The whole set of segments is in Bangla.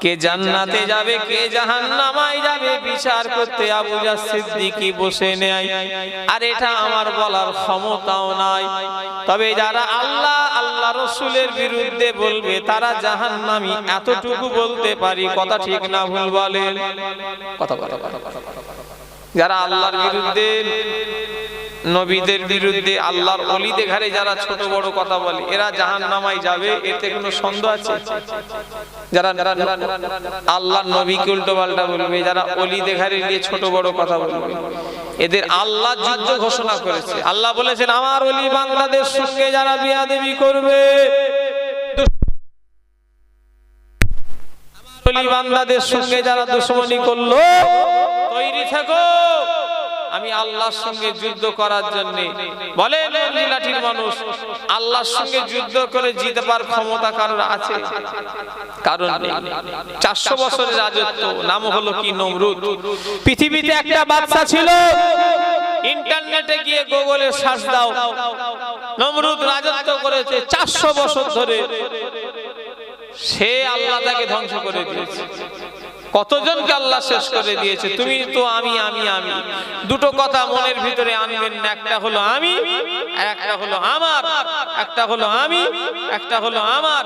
কে জান্নাতে যাবে কে জাহান্নামায় যাবে বিচার করতে আবু সিদ্দিকী বসে নেয় আর এটা আমার বলার ক্ষমতাও নাই তবে যারা আল্লাহ আল্লাহ রসুলের বিরুদ্ধে বলবে তারা জাহান্নামী এতটুকু বলতে পারি কথা ঠিক না ভুল বলেন কথা কথা কথা, কথা। যারা আল্লাহর বিরুদ্ধে নবীদের বিরুদ্ধে আল্লাহর অলিতে ঘরে যারা ছোট বড় কথা বলে, এরা জাহান নামায় যাবে, এতে কোনো সন্দেহ আছে? যারা আল্লাহর নবীকে উল্টো পাল্টা বলবে, যারা অলিতে ঘরে গিয়ে ছোট বড় কথা বলবে, এদের আল্লাহ যুদ্ধ ঘোষণা করেছে। আল্লাহ বলেছেন, আমার অলি বাংলাদেশ সঙ্গে যারা বিয়াদেবি করবে অলি বাংলাদেশ সঙ্গে যারা দুশ্মনী করল, তৈরি থাকো। আমি আল্লাহর সঙ্গে যুদ্ধ করার জন্য। বলেন লীলাটির মানুষ, আল্লাহর সঙ্গে যুদ্ধ করে জিতে পার ক্ষমতা কারোর আছে? কারণ চারশো বছরের রাজত্ব, নাম হলো কি? নমরুদ। পৃথিবীতে একটা বাচ্চা ছিল। ইন্টারনেটে গিয়ে গুগলে সার্চ দাও। নমরুদ রাজত্ব করেছে চারশো বছর ধরে। সে আল্লাহ তাকে ধ্বংস করে দিয়েছে। কতজনকে আল্লাহ শেষ করে দিয়েছে? তুমি তো আমি আমি আমি। দুটো কথা মনের ভিতরে আনবেন না, একটা হলো আমি একটা হলো আমার। একটা হলো আমি, একটা হলো আমার।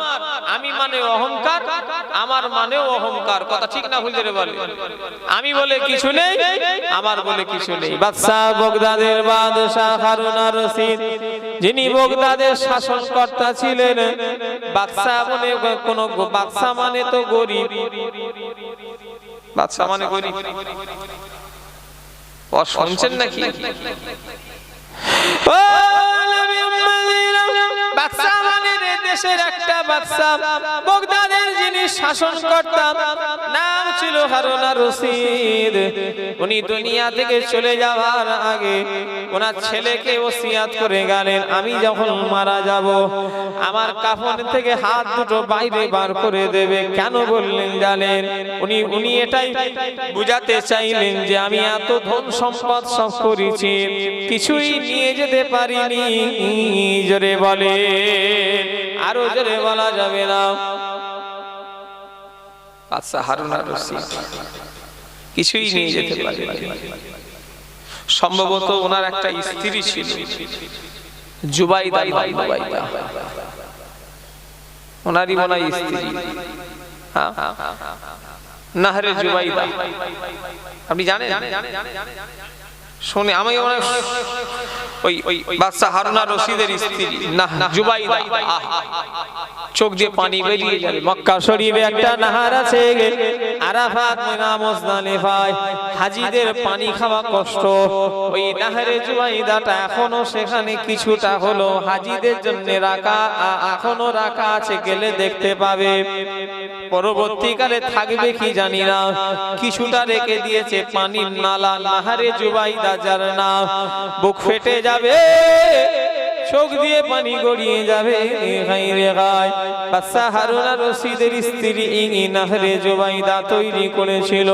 আমি মানে অহংকার, আমার মানেও অহংকার। কথা ঠিক না করে বলে? আমি বলে কিছু নেই, আমার বলে কিছু নেই। বাদশাহ বগদাদের বাদশাহ হারুন রশিদ, যিনি বগদাদের শাসনকর্তা ছিলেন, বাদশাহ মানে কোন বাদশাহ মানে তো গরিব। বাদশাহ মানে করি। ও শুনছেন নাকি? বাদশাহ মানে দেশের একটা বাদশাহ বগদাদের যিনি শাসন করতাম নাম ছিল হারুনা রশিদ। উনি দুনিয়া থেকে চলে যাওয়ার আগে ওনার ছেলেকে ওসিয়াত করে গেলেন, আমি যখন মারা যাব, আমার কাফন থেকে হাত দুটো বাইরে বার করে দেবে, কেন বললেন জানেন? উনি উনি এটাই বুঝাতে চাইলেন যে আমি এত ধন সম্পদ সব করেছি, কিছুই নিয়ে যেতে পারিনি। জোরে বলে আরও জোরে বলা যাবে না। আচ্ছা রশিদ। কিছুই নিয়ে যেতে পারিনি। সম্ভবত ওনার একটা স্ত্রী ছিল। জুবাইদা জুবাইদা। ওনারই মনে হয় স্ত্রী। হ্যাঁ? নাহরে জুবাইদা। আপনি জানেন? শুনে আমি হয় ওই ওই বাদশা হারুনা রশিদের স্ত্রী। না জুবাইদা চোখ দিয়ে পানি বেরিয়ে যাবে মক্কা শরীফে একটা নাহার আছে আরাফাত মিনা মুজদালিফায়। হাজিদের পানি খাওয়া কষ্ট। ওই নাহারে জুবাইদাটা এখনও সেখানে কিছুটা হলো। হাজিদের জন্য রাখা এখনও রাখা আছে। গেলে দেখতে পাবে। পরবর্তীকালে থাকবে কি জানি না। কিছুটা রেখে দিয়েছে পানির নালা। নাহারে জুবাইদা যার না বুক ফেটে যাবে। চোখ দিয়ে পানি গড়িয়ে যাবে রে গায়। হারুনা রশিদের স্ত্রী নাহরে জুবাইদা তৈরি করেছিল।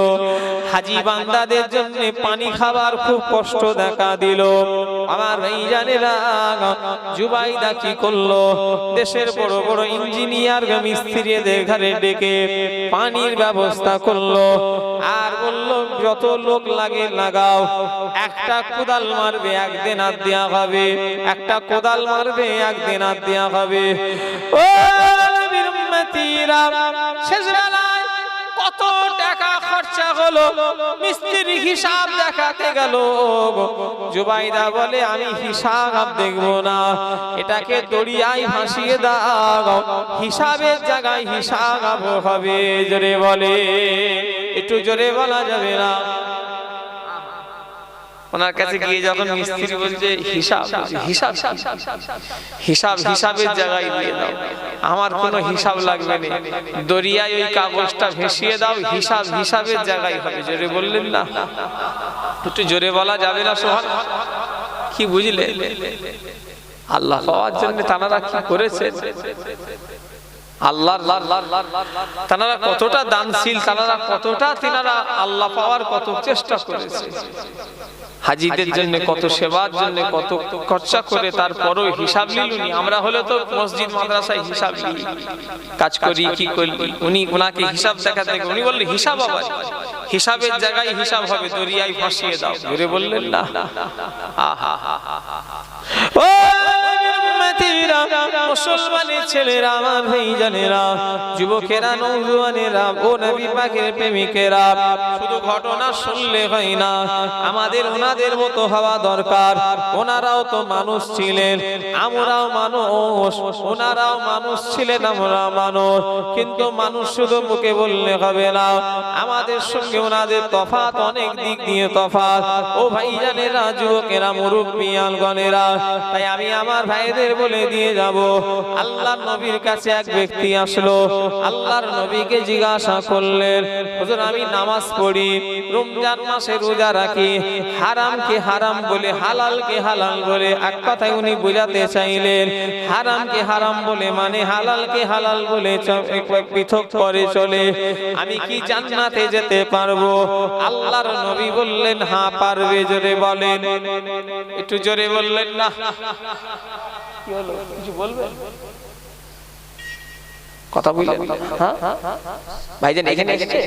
হাজি বান্দাদের জন্য পানি খাবার খুব কষ্ট দেখা দিল। আমার জানেরা জুবাইদা কি করল? দেশের বড় বড় ইঞ্জিনিয়ার মিস্ত্রিদের ঘরে ডেকে পানির ব্যবস্থা করল। আর বলল, যত লোক লাগে লাগাও। একটা কোদাল মারবে, একদিন আর দেয়া হবে। একটা কোদাল মারবে, একদিন আর দেয়া হবে ও কত টাকা খরচা হলো মিস্ত্রি হিসাব দেখাতে গেল। জুবাইদা বলে, আমি হিসাব দেখব না। এটাকে দড়িয়ায় ভাসিয়ে দাও। হিসাবের জায়গায় হিসাব হবে। জোরে বলে। একটু জোরে বলা যাবে না। ওনার কাছে গিয়ে যখন মিস্ত্রি বলছে হিসাব হিসাব হিসাব হিসাবের জায়গায় দিয়ে দাও আমার কোনো হিসাব লাগবে না দরিয়ায় ওই কাগজটা ভেসিয়ে দাও হিসাব হিসাবের জায়গায় হবে জোরে বললেন না একটু জোরে বলা যাবে না সোহান কি বুঝলে আল্লাহ পাওয়ার জন্য তানারা কি করেছে আল্লাহর তারা কতটা দানশীল তারা কতটা তিনারা আল্লাহ পাওয়ার কত চেষ্টা করেছে হাজিদের জন্য কত সেবার জন্য কত খরচা করে তারপরও হিসাব নিলুনি আমরা হলে তো মসজিদ মাদ্রাসায় হিসাব নিই কাজ করি কি করি উনি ওনাকে হিসাব দেখাতে উনি বললেন হিসাব আবার হিসাবের জায়গায় হিসাব হবে দরিয়ায় ফাঁসিয়ে দাও ঘুরে বললেন না আহা ও উম্মতিরা, মুসলমানের ছেলেরা আমার ভাইজানেরা যুবকেরা নৌজওয়ানেরা ও নবী পাকের প্রেমিকেরা শুধু ঘটনা শুনলে হয় না আমাদের ওনাদের মতো হওয়া দরকার। ওনারাও তো মানুষ ছিলেন আমরাও মানুষ ওনারাও মানুষ ছিলেন আমরা মানুষ। কিন্তু মানুষ শুধু মুখে বললে হবে না আমাদের সঙ্গে ওনাদের তফাত অনেক দিক দিয়ে তফাত। ও ভাইজানেরা যুবকেরা মুরব্বিয়ান গণেরা তাই আমি আমার ভাইদের বলে দিয়ে যাব। আল্লাহর নবীর কাছে এক ব্যক্তি আসলো। আল্লাহর নবীকে জিজ্ঞাসা করলেন, হুজুর, আমি নামাজ পড়ি, রমজান মাসে রোজা রাখি। হারামকে হারাম বলে হালালকে হালাল বলে এক কথায় উনি বোঝাতে চাইলেন। হারামকে হারাম বলে মানে হালালকে হালাল বলে পৃথক করে চলে। আমি কি জান্নাতে যেতে পারব? আল্লাহর নবী বললেন হ্যাঁ পারবে। জোরে বলেন। একটু জোরে বললেন না। কি হলো? কিছু বলবেন কথা বললেন হ্যাঁ? ভাইজান এখানে এসেছে?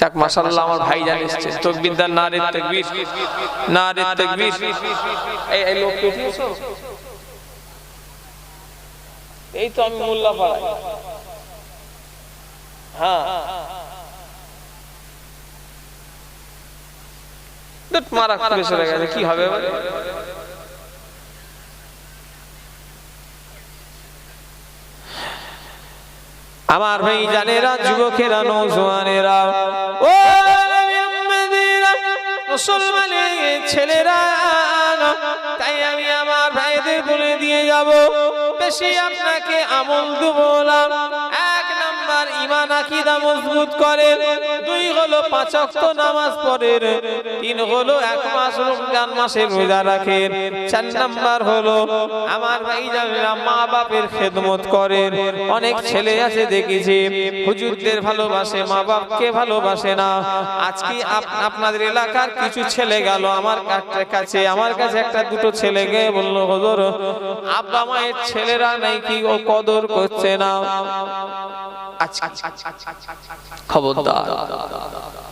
যাক মাশাআল্লাহ আমার ভাইজান এসেছে। তকবীর দান নারে তাকবীর। নারে তাকবীর। এই এই লোক পেটিয়েছো এই তো আমি মোল্লা পাড়ায় হ্যাঁ মারা চলে গেছে। কি হবে আমার ভাই জানেরা, যুবকেরা, নৌজওয়ানেরা। ও ছেলেরা, তাই আমি আমার ভাইদের বলে দিয়ে যাব। বেশি আপনাকে আমল দেবো ইমান আকিদা মজবুত করে, দুই হলো পাঁচ ওয়াক্ত নামাজ পড়েন, তিন হলো এক মাস রমজান মাসে রোজা রাখেন, চার নাম্বার হলো আমার ভাই জানেরা মা বাপের খেদমত করেন। অনেক ছেলে আছে দেখেছি, হুজুরদের ভালোবাসে মা বাপকে ভালোবাসে না। আজকে আপনাদের এলাকার কিছু ছেলে গেল আমার কাছে আমার কাছে একটা দুটো ছেলে গিয়ে বলল, হুজুর, আব্বা মায়ের ছেলেরা নাকি ও কদর করছে না? আচ্ছা খবরদার।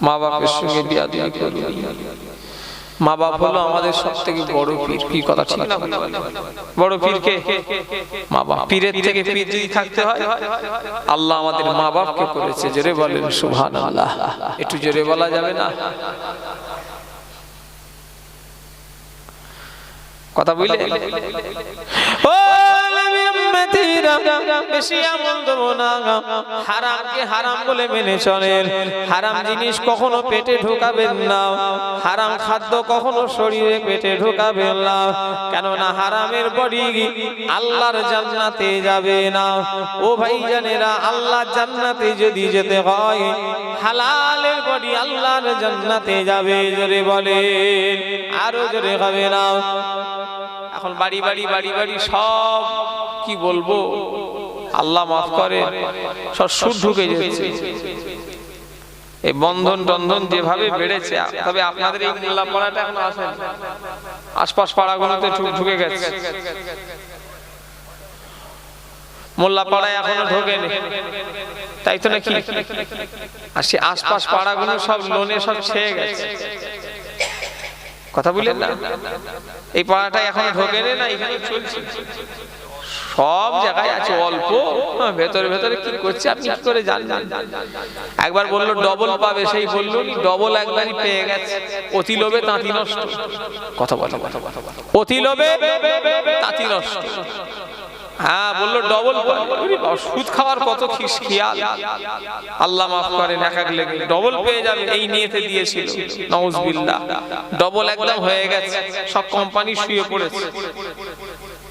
মা সঙ্গে দিয়ে করবি মা বাপ হলো আমাদের সব থেকে বড় পীর। কি কথা ঠিক না বড় পীর কে? মা বাপ পীরের থেকে পীর যদি থাকতে হয় আল্লাহ আমাদের মা বাপকে করেছে। জোরে বলেন সুবহান আল্লাহ একটু জোরে বলা যাবে না? কথা বুঝলে ও! হারাম বলে মেনে চলেন? হারাম জিনিস কখনো পেটে ঢোকাবেন না। হারাম খাদ্য কখনো শরীরে পেটে ঢোকাবেন না। কেননা হারামের বডি আল্লাহর জান্নাতে যাবে না। ও ভাই জানেরা আল্লাহ জান্নাতে যদি যেতে হয়, হালালের বডি আল্লাহর জান্নাতে যাবে, জোরে বলেন। আরও জোরে হবে না। এখন বাড়ি বাড়ি বাড়ি বাড়ি সব কি বলব? আল্লাহ মাফ করে, সব সুদ ঢুকে যাচ্ছে এই বন্ধন টন্ধন যেভাবে বেড়েছে, তবে আপনাদের এই মোল্লা পাড়াটা এখন আসেন। আশপাশ পাড়াগুলোতে ঢুকে গেছে। মোল্লা পাড়ায় এখনও ঢোকেনি। তাই তো নাকি? আর সে আশপাশ পাড়াগুলো সব লোনে সব ছেয়ে গেছে। কথা বললেন না? এই পাড়াটা এখনও ঢোকেনি না এখানে চলছে। সব জায়গায় আছে অল্প। হ্যাঁ, ভেতরে ভেতরে কি করছে? আপনি কি করে জানবেন একবার বলল ডবল পাবে সেই বলল ডবল একবারই পেয়ে গেছে। অতি লোভে তাঁতি নষ্ট। কথা বলো কথা বলো অতি লোভে তাঁতি নষ্ট। হ্যাঁ বলল ডবল সুদ খাওয়ার কত খেয়াল। আল্লাহ মাফ করেন এক এক লেগে ডবল পেয়ে যাবে এই নিয়েতে দিয়েছিল। নওজবিল্লাহ ডবল একদম হয়ে গেছে। সব কোম্পানি শুয়ে পড়েছে।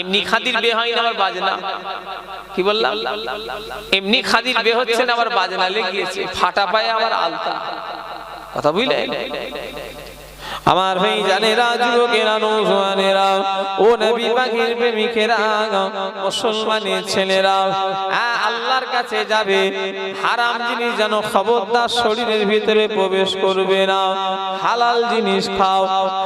এমনি খাদির বে হয় না আবার বাজনা? কি বললাম? এমনি খাদির বে হচ্ছে না আবার বাজনা? লেগিয়েছে ফাটা পায়ে আবার আলতা। কথা বুঝলে? আমার ভাই যুবকেরা, নৌজওয়ানেরা, ও নবী পাখির প্রেমিকেরা, মুসলমানের ছেলেরা আল্লাহর কাছে যাবে, হারাম জিনিস যেন খবরদার শরীরের ভিতরে প্রবেশ করবে না। হালাল জিনিস খাও,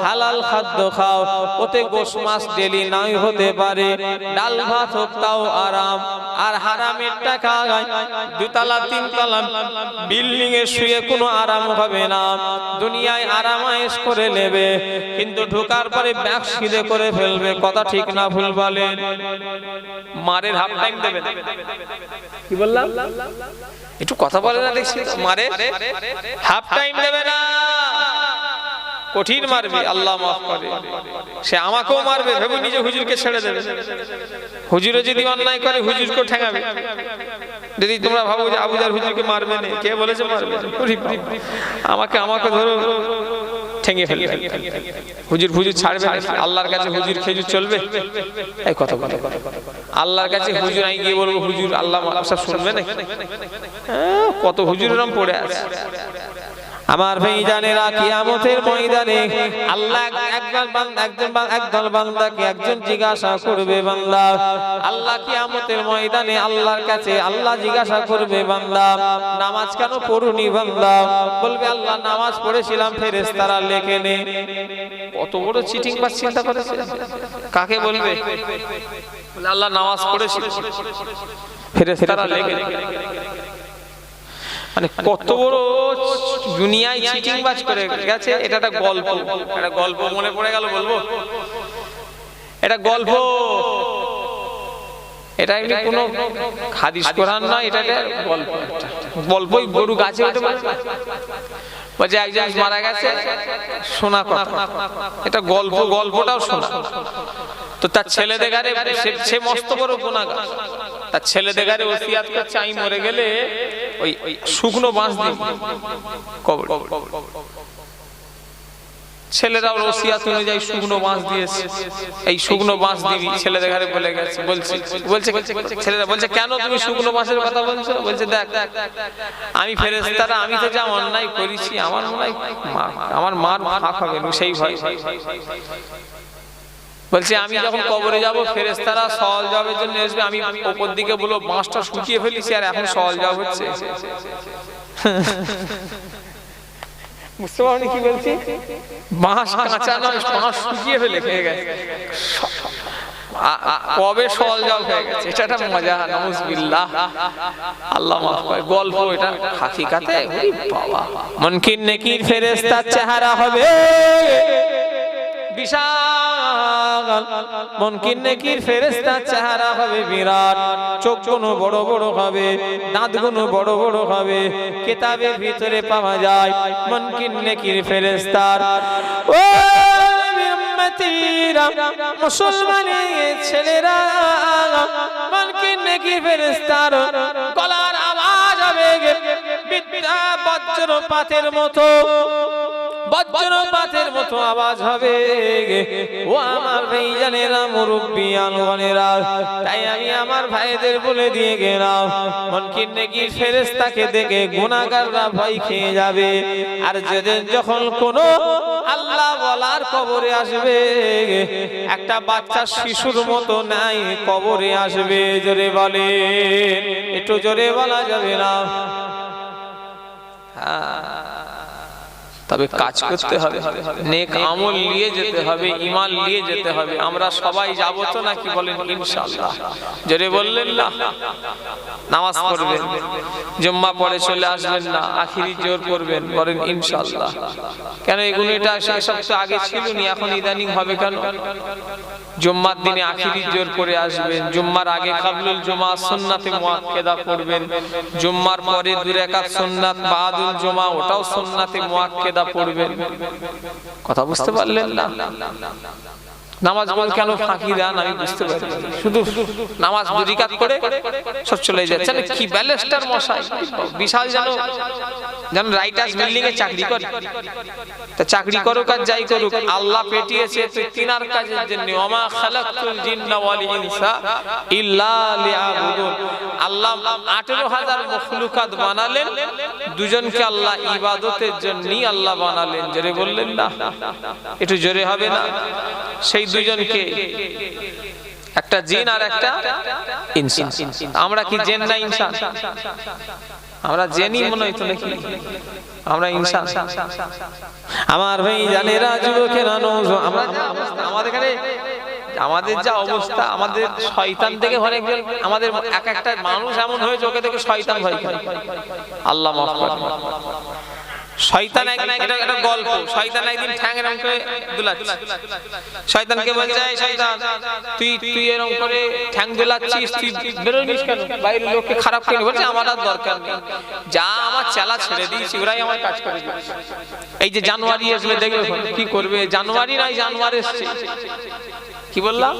হালাল খাদ্য খাও, ওতে গোশ মাছ ডেলি নাই হতে পারে, ডাল ভাত হোক তাও আরাম, আর হারামের টাকা দুতলা, তিনতলা বিল্ডিং এ শুয়ে কোনো আরাম হবে না। দুনিয়ায় আরামায়েশ করে নেবে কিন্তু ঢোকার পরে ব্যাগ সিধে করে ফেলবে। কথা ঠিক না ভুল বলেন মারের হাফ টাইম দেবেন কি বললাম? একটু কথা বলে না দেখছি মারে হাফ টাইম দেবে না। কঠিন মারবে আল্লাহ মাফ করে। সে আমাকেও মারবে ভেবে নিজে হুজুরকে ছেড়ে দেবে। হুজুরে যদি অন্যায় করে হুজুরকে ঠেঙাবে। যদি তোমরা ভাবো যে আবুজার হুজুরকে মারবে না কে বলেছে মারবে। আমাকে আমাকে ধরো ঠেঙে ফেলবে। হুজুর ফুজুর ছাড়বে আল্লাহর কাছে হুজুর খেজুর চলবে? এই কথা কথা আল্লাহর কাছে হুজুর আমি গিয়ে বলব হুজুর আল্লাহ সব শুনবে না হ্যাঁ, কত হুজুর এরম পড়ে আছে। আমার ভাই জানেরা কিয়ামতের ময়দানে আল্লাহ এক- একজন বান্দা একজন একদল বান্দাকে একজন জিজ্ঞাসা করবে বান্দা। আল্লাহ কিয়ামতের ময়দানে আল্লাহর কাছে আল্লাহ জিজ্ঞাসা করবে বান্দা। নামাজ কেন পড়ুনি বান্দা? বলবে আল্লাহ নামাজ পড়েছিলাম ফেরেশতারা লেখে নে। কত বড় চিটিং বাস চিন্তা করেছে? কাকে বলবে? আল্লাহ নামাজ পড়েছিল ফেরেশতারা তারা লেগে মানে কত বড় দুনিয়ায় চিটিং বাজ করে গেছে এটা একটা গল্প একটা গল্প মনে পড়ে গেল বলব এটা গল্প এটা এমনি কোনো হাদিস কোরআন না এটা গল্প গল্পই গরু গাছে উঠে বলছে একজন মারা গেছে শোনা কথা এটা গল্প গল্পটাও শোনা তো তার ছেলে দেখারে সে মস্ত বড় গুণাগার তার ছেলে দেখারে ওসিয়াত করছে আমি মরে গেলে ওই শুকনো বাঁশ দিই কবর ছেলেরা ওর অনুযায়ী শুকনো বাঁশ দিয়েছে এই শুকনো বাঁশ দিবি ছেলে দেখারে বলে গেছে, বলছে বলছে ছেলেরা বলছে, কেন তুমি শুকনো বাঁশের কথা বলছো? বলছে, দেখ, আমি ফেরেস্তারা আমি তো যা অন্যায় করেছি, আমার মনে হয় আমার মার ফাঁক হবে সেই ভয় বলছে আমি যখন কবরে যাব ফেরেস্তারা সহজ জবের জন্য আসবে। আমি ওপর দিকে বলব বাঁশটা শুকিয়ে ফেলেছি আর এখন সহজ জব হচ্ছে। বুঝতে পারনি কি বলছি? বাঁশ কাঁচা নয় বাঁশ শুকিয়ে ফেলে খেয়ে গেছে। আ- আ- কবে সল জল হয়ে গেছে? এটা একটা মজা নমুজবিল্লাহ আল্লাহ মাফ করে গল্প এটা হাকিকাতে বাবা। মনকির নেকির ফেরেশতার চেহারা হবে। বিশাল মনকির নেকির ফেরেশতার চেহারা হবে বিরাট, চোখগুলো বড় বড় হবে, দাঁতগুলো বড় বড় হবে, কিতাবের ভিতরে পাওয়া যায় মনকির নেকির ফেরেশতার। ও মুসলমানের ছেলেরা মনকির নেকির ফেরেশতার গলার আওয়াজ হবে বিদ্যা মতো। বজ্রপাতের মতো আওয়াজ হবে। ও আমার ভাই জানেরা মুরব্বী আনগণেরা তাই আমি আমার ভাইদের বলে দিয়ে গেলাম মনকির নাকি ফেরেস্তাকে দেখে গুণাগাররা ভয় খেয়ে যাবে। আর যেদিন যখন কোনো আল্লাহ বলার কবরে আসবে একটা বাচ্চা শিশুর মতো নাই কবরে আসবে জোরে বলে। একটু জোরে বলা যাবে না। তবে কাজ করতে হবে। নেক আমল নিয়ে যেতে হবে ইমান নিয়ে যেতে হবে। আমরা সবাই যাব তো নাকি বলেন? ইনশাআল্লাহ। জোরে বললেন না? নামাজ পড়বেন। জুম্মা পড়ে চলে আসবেন না। আখিরি জোর করবেন। বলেন, ইনশাআল্লাহ। কেন এগুলো এটা তো আগে ছিল নি এখন ইদানিং হবে কেন? জুম্মার দিনে আখিরি জোর করে আসবেন। জুম্মার আগে কাবলুল জুমা সুন্নাতে মুআক্কাদা পড়বেন। জুম্মার পরে দুই রাকাত সুন্নাত বাদুল জুমা, ওটাও সুন্নাতে মুআক্কাদা কথা বুঝতে পারলেন না? নামাজ কেন ফাঁকি দেন আমি বুঝতে পারি শুধু নামাজ দুই করে সব চলে যাচ্ছে আরে কি ব্যালেস্টার মশাই? বিশাল জানো জানো রাইটার্স বিল্ডিং এ চাকরি করে। তা চাকরি করুক আর যাই করুক আল্লাহ পেটিয়েছে তুই তিনার কাজের জন্য। ওমা খালাকতুল জিন্না ওয়াল ইনসা ইল্লা লিয়াবুদুন। আল্লাহ 18000 মখলুকাত বানালেন। দুজনকে আল্লাহ ইবাদতের জন্যই আল্লাহ বানালেন। জোরে বললেন না? একটু জোরে হবে না? সেই দুজনকে একটা জিন আর একটা ইনসান। আমরা কি জেন না ইনসান? আমরা জেনই মনে হইতো নাকি আমরা ইনসান। আমার ভাই জানেরা যুবকেরা নৌজ- আমরা আমাদের এখানে আমাদের যা অবস্থা, আমাদের শয়তান থেকে অনেক আমাদের এক একটা মানুষ এমন হয়েছে, ওকে থেকে শয়তান ভয় করে। আল্লাহ মাফ করে। একটা গল্প। একদিন ঠ্যাং "এই তুই তুই করে ঠ্যাং কেন? লোককে খারাপ আমার দরকার যা আমার ছেড়ে দিয়েছি, ওরাই আমার কাজ করে। এই যে জানুয়ারি আসবে দেখবে কি করবে? জানুয়ারি নয়, জানুয়ারি এসছে। কি বললাম?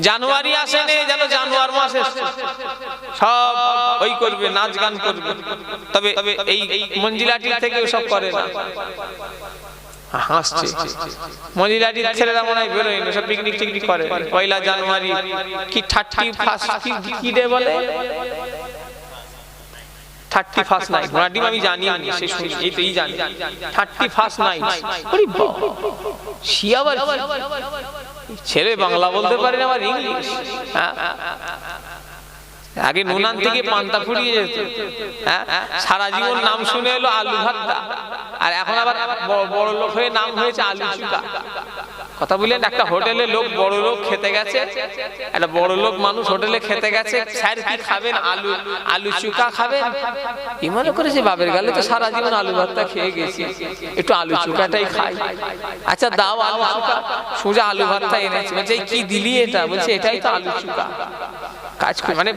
জানুয়ারি আসেনি, যেন জানুয়ার মাস এসছে। সব ওই করবে, নাচ গান করবে। তবে এই মঞ্জিলাটি থেকে সব করে না। ছেলেরা মনে হয় সব পিকনিক টিকনিক করে। পয়লা জানুয়ারি, কি থার্টি ফার্স্ট আমি জানি। সে থার্টি ফার্স্ট শিয়াবার ছেলে বাংলা বলতে পারে না আবার ইংলিশ? হ্যাঁ? আগে নুনান থেকে পান্তা ফুরিয়ে যেত। হ্যাঁ? সারা জীবন নাম শুনে এলো আলু ভাত্তা আর এখন আবার বড় বড় লোক হয়ে নাম হয়েছে আলু চুকা। কথা বললেন একটা হোটেলে লোক বড় লোক খেতে গেছে। একটা বড় লোক মানুষ হোটেলে খেতে গেছে। স্যার কি খাবেন? আলু আলু চুকা খাবেন? কি মনে করেছে বাবের গালে তো সারা জীবন আলু ভাতটা খেয়ে গেছি। একটু আলু চুকাটাই খাই। আচ্ছা দাও আলু চুকা। সোজা আলু ভাতটা এনেছে। বলছে কি দিলি এটা? বলছে এটাই তো আলু চুকা। কাজ মানে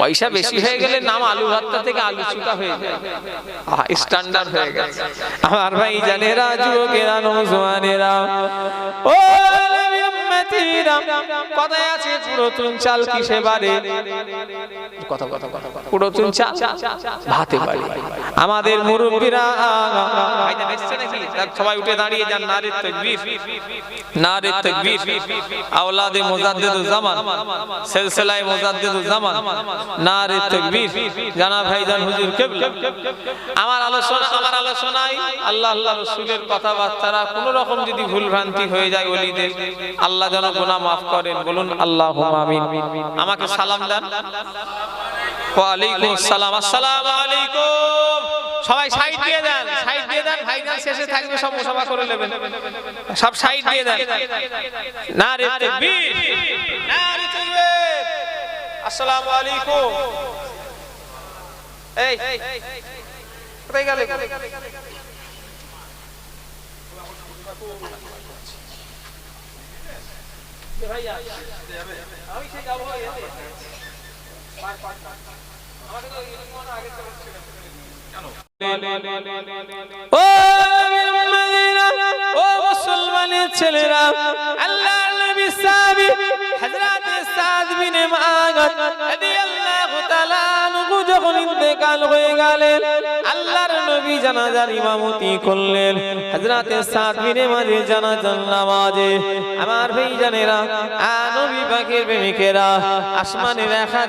পয়সা বেশি হয়ে গেলে নাম আলু ভাতটা থেকে আলু চুকা হয়ে যায়। স্ট্যান্ডার্ড হয়ে গেছে। আমার ভাই জানেরা, যুবকেরা নৌজওয়ানেরা ও নবীর উম্মতিরা কথায় আছে পুরাতন চাল কিসে বাড়ে? কথা কথা কথা কথা। পুরাতন চা ভাতে পারে আমাদের মুরব্বীরা সবাই উঠে দাঁড়িয়ে যান নারে তাকবীর। নারে তাকবীর। আওলাদে মুজাদ্দিদুল জামান সিলসিলায়ে মুজাদ্দিদুল জামান নারে তাকবীর। জানা ভাইজান হুজুর কিবলা। আমার আলোচনা আমার আলোচনায় আল্লাহ আল্লাহ রাসূলের কথাবার্তারা কোনো রকম যদি ভুল ভ্রান্তি হয়ে যায় ওলিদের আল্লাহ যেন গুনাহ মাফ করেন, বলুন, আল্লাহুম্মা আমিন। আমাকে সালাম দেন। ওয়ালাইকুম আসসালাম আসসালামু আলাইকুম। সবাই সাইড দিয়ে দেন, সাইড দিয়ে দেন ভাইজান শেষে থাকবে, সব মুসাফা করে নেবেন। সব সাইড দিয়ে দেন। না রে তাকবীর না রে তাকবীর। আসসালামু আলাইকুম। এই, কোথায় গেলে? আমি সেই যাব ও ও মুসলমানের ছেলেরা আল্লাহ নবী সাহাবী হযরত সাদ বিন আনহু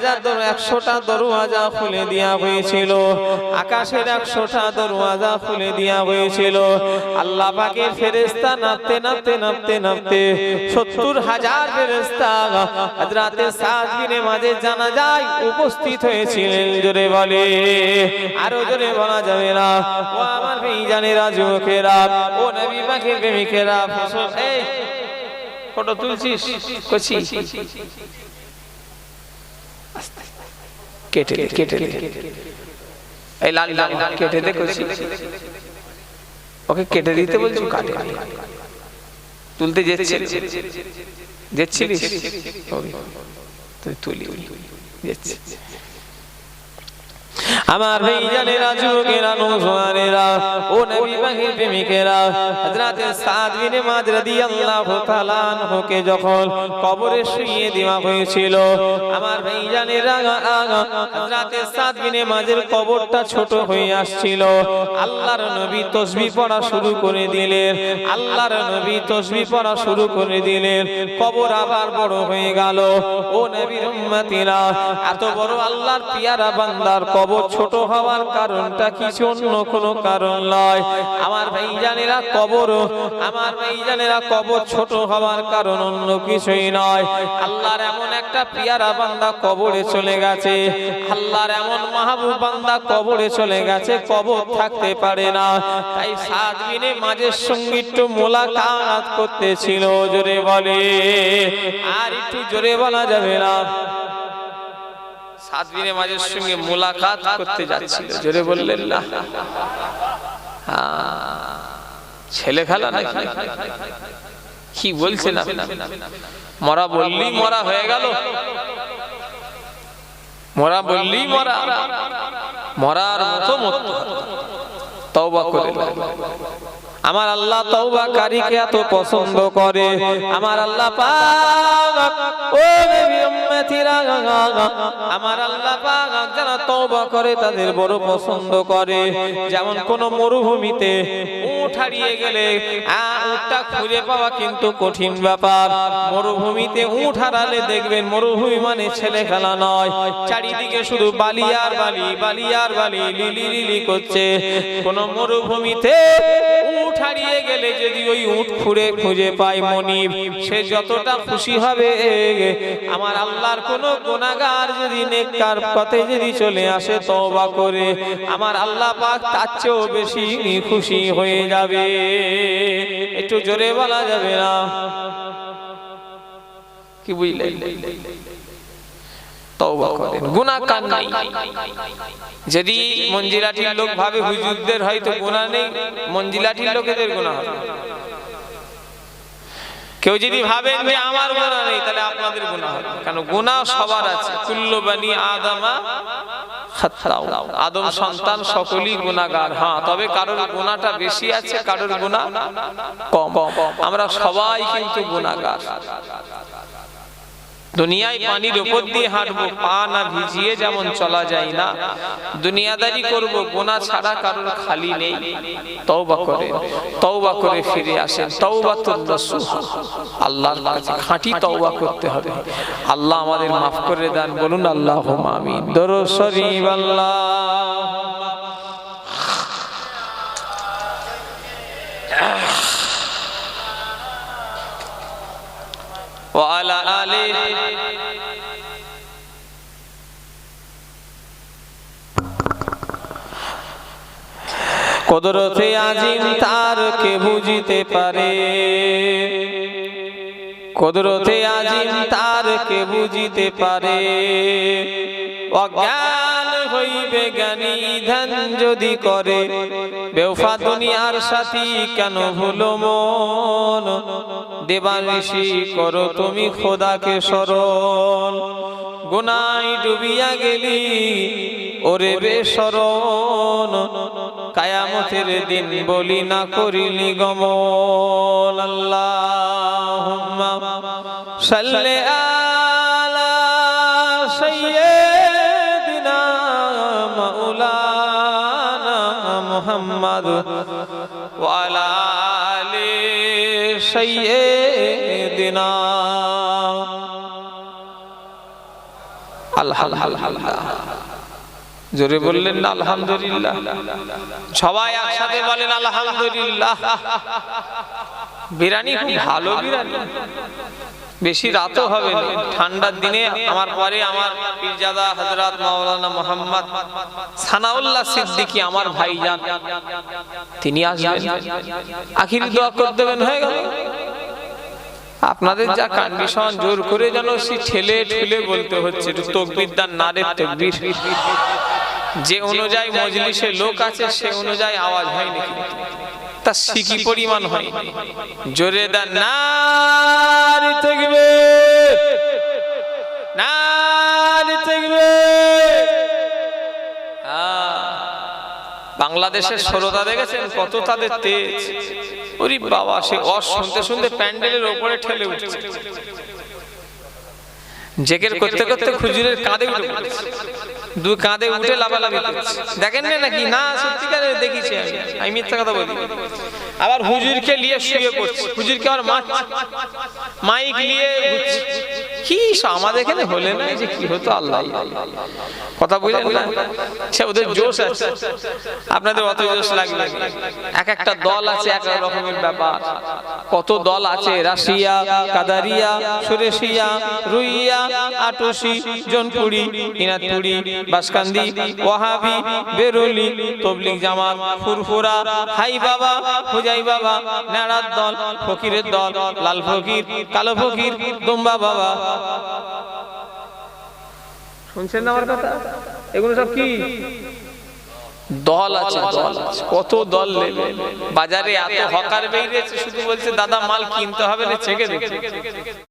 যখন একশোটা দরওয়াজা খুলে দেওয়া হয়েছিল। আকাশের একশোটা দরওয়াজা খুলে দেওয়া হয়েছিল। আল্লাহ পাকের সত্তর হাজার ফেরেস্তা হাজরাতে সাত বিনে মাঝে জানা যায়, উপস্থিত হয়েছিলেন, জোরে বলে। আরও জোরে বলা যাবে না। ও আমার জানেরা যুবকেরা ও নবী পাখির প্রেমিকেরা এই, ফটো তুলছিস? কচি। কেটে কেটে এই লাল লাল কেটে দে, কচি। ওকে কেটে দিতে বলছো কাটে। তুলতে যেচ্ছিলিস? যেচ্ছিলিস ওই, তুই তুলি যেচ্ছিস আমার যুবকেরা নৌজওয়ানেরা ও নবী প্রেমিকেরা হযরত সাদ বিন মাদ রাদিয়াল্লাহু তাআলা আনহুকে যখন কবরে শুইয়ে দেওয়া হয়েছিল আমার হযরত সাদ বিন মাদের কবরটা ছোট হয়ে আসছিল। আল্লাহর নবী তসবিহ পড়া শুরু করে দিলেন আল্লাহর নবী তসবিহ পড়া শুরু করে দিলেন কবর আবার বড় হয়ে গেল। ও নবীর উম্মতিরা এত বড় আল্লাহর পিয়ারা বান্দার কবর ছোট হওয়ার কারণটা কিছু অন্য কোনো কারণ নয়। আমার ভাইজানেরা কবর, আমার ভাইজানেরা কবর ছোট হওয়ার কারণ অন্য কিছুই নয়। আল্লাহর এমন একটা পিয়ারা বান্দা কবরে চলে গেছে। আল্লাহর এমন মাহবুব বান্দা কবরে চলে গেছে, কবর থাকতে পারে না। তাই সাত দিনে মাঝের সঙ্গে একটু মোলাকাত করতেছিল, জোরে বলে। আর একটু জোরে বলা যাবে না। সাত দিনের মাঝের সঙ্গে মোলাকাত করতে যাচ্ছিল জোরে বললেন না ছেলে খেলা নাকি কি বলছেন আপনি মরা বললি মরা হয়ে গেল মরা বললি মরা মরার মতো মতো তওবা করে আমার আল্লাহ তওবাকারীকে এত পছন্দ করে। আমার আল্লাহ পাক, ও নবী উম্মতিরা, আমার আল্লাহ পাক যারা তওবা করে তাদের বড় পছন্দ করে। যেমন কোন মরুভূমিতে উট হারিয়ে গেলে উটটা খুঁজে পাওয়া কিন্তু কঠিন ব্যাপার। মরুভূমিতে উট হারালে দেখবেন মরুভূমি মানে ছেলে খেলা নয়। চারিদিকে শুধু বালি আর বালি বালি আর বালি, লিলি লিলি করছে। কোন মরুভূমিতে হারিয়ে গেলে যদি ওই উট খুঁড়ে খুঁজে পায় মনিব, সে যতটা খুশি হবে। আমার আল্লাহর কোন গুনাহগার যদি নেককার পথে যদি চলে আসে, তওবা করে, আমার আল্লাহ পাক তার চেয়েও বেশি খুশি হয়ে যাবে। একটু জোরে বলা যাবে না? কি বুঝলেন? তওবা করেন গুনাহ কার নাই। যদি মঞ্জিলাটির লোক ভাবে হুজুরদের হয়তো গুনাহ নেই মঞ্জিলাটির লোকেদের গুনাহ হবে। কেউ যদি ভাবেন যে আমার গুনাহ নেই তাহলে আপনাদের গুনাহ হবে। কারণ গুনাহ সবার আছে। কুল্লু বানি আদামা আদম সন্তান সকলেই গুনাহগার। হ্যাঁ তবে কারোর গুণাটা বেশি আছে কারোর গুনাহ কম। আমরা সবাই কিন্তু গুনাহগার। দুনিয়ায় পানির উপর দিয়ে হাঁটবো পা না ভিজিয়ে যেমন চলা যায় না দুনিয়াদারি করব গোনা ছাড়া কারোর খালি নেই তওবা করে তওবা করে ফিরে আসেন তওবা তো আল্লাহর কাছে খাঁটি তওবা করতে হবে আল্লাহ আমাদের মাফ করে দেন বলুন আল্লাহ আমিন দরুদ শরীফ আল্লাহ وعلى آله কদরতে আজিম তার কে বুঝিতে পারে। কদরতে আজিম তার কে বুঝিতে পারে। অজ্ঞান হইবে জ্ঞানী ধ্যান যদি করে। বেউফা দুনিয়ার সাথী কেন ভুলো মন? দেবানিশি করো তুমি খোদাকে স্মরণ। গুনাই ডুবিয়া গেলি ওরে বেসরণ কায়ামতের দিন বলি না করিলি গমন। আল্লাহুম্মা সাল্লি আলা সাইয়্যিদিনা মাওলানা মুহাম্মদ ওয়া আলা আলি সাইয়্যিদিনা। আলহামদুলিল্লাহ। জোরে বললেন না আলহামদুলিল্লাহ। সবাই একসাথে বলেন, আলহামদুলিল্লাহ। বিরিয়ানি খুব ভালো বিরিয়ানি। বেশি রাতও হবে না। ঠান্ডার দিনে আমার পরে আমার পীরজাদা হযরত মাওলানা মোহাম্মদ সানাউল্লাহ সিদ্দিকী, আমার ভাইজান, তিনি আসবেন। আখিরি দোয়া করে দেবেন, হয়ে গেল। আপনাদের যা কন্ডিশন জোর করে যেন সে ঠেলে ঠেলে বলতে হচ্ছে তকবির দান নারে তকবির। যে অনুযায়ী মজলিসে লোক আছে সে অনুযায়ী আওয়াজ হয়নি তা সিকি পরিমাণ হয়? জোরে নারে তকবির নারে তকবির আহ, বাংলাদেশের শ্রোতা দেখেছেন? কত তাদের তেজ। ওরে বাবা সে অ শুনতে শুনতে প্যান্ডেলের ওপরে ঠেলে উঠছে। জেকের করতে করতে খুজুরের কাঁধে উঠে। দু কাঁধে উঠে লাভালাভি দেখেন না নাকি? না সত্যিকারে দেখিছে আমি। মিথ্যা কথা বলি। আবার হুজুরকে নিয়ে শুয়ে পড়ছে। হুজুরকে আবার মাঠ মাইক নিয়ে। কি আমাদের এখানে হলে না যে কি হতো আল্লাহ। কথা বুঝলেন না? সে ওদের জোশ আছে। আপনাদের অত জোশ লাগবে এক একটা দল আছে এক রকমের ব্যাপার। কত দল আছে? রাশিয়া, কাদারিয়া, সুরেশিয়া, রুইয়া, আটুসি, জনপুরি ইনাতপুরি বাসকান্দি, ওয়াহাবি, বেরুলি, তবলিগ জামাত, ফুরফুরা হাই বাবা হুজাই বাবা নেড়ার দল, ফকিরের দল, লাল ফকির, কালো ফকির, দুম্বা বাবা। শুনছেন না আমার কথা? এগুলো সব কি? দল আছে কত দল নেবে বাজারে এত হকার বেরিয়েছে, শুধু বলছে, দাদা, মাল কিনতে হবে না ছেকে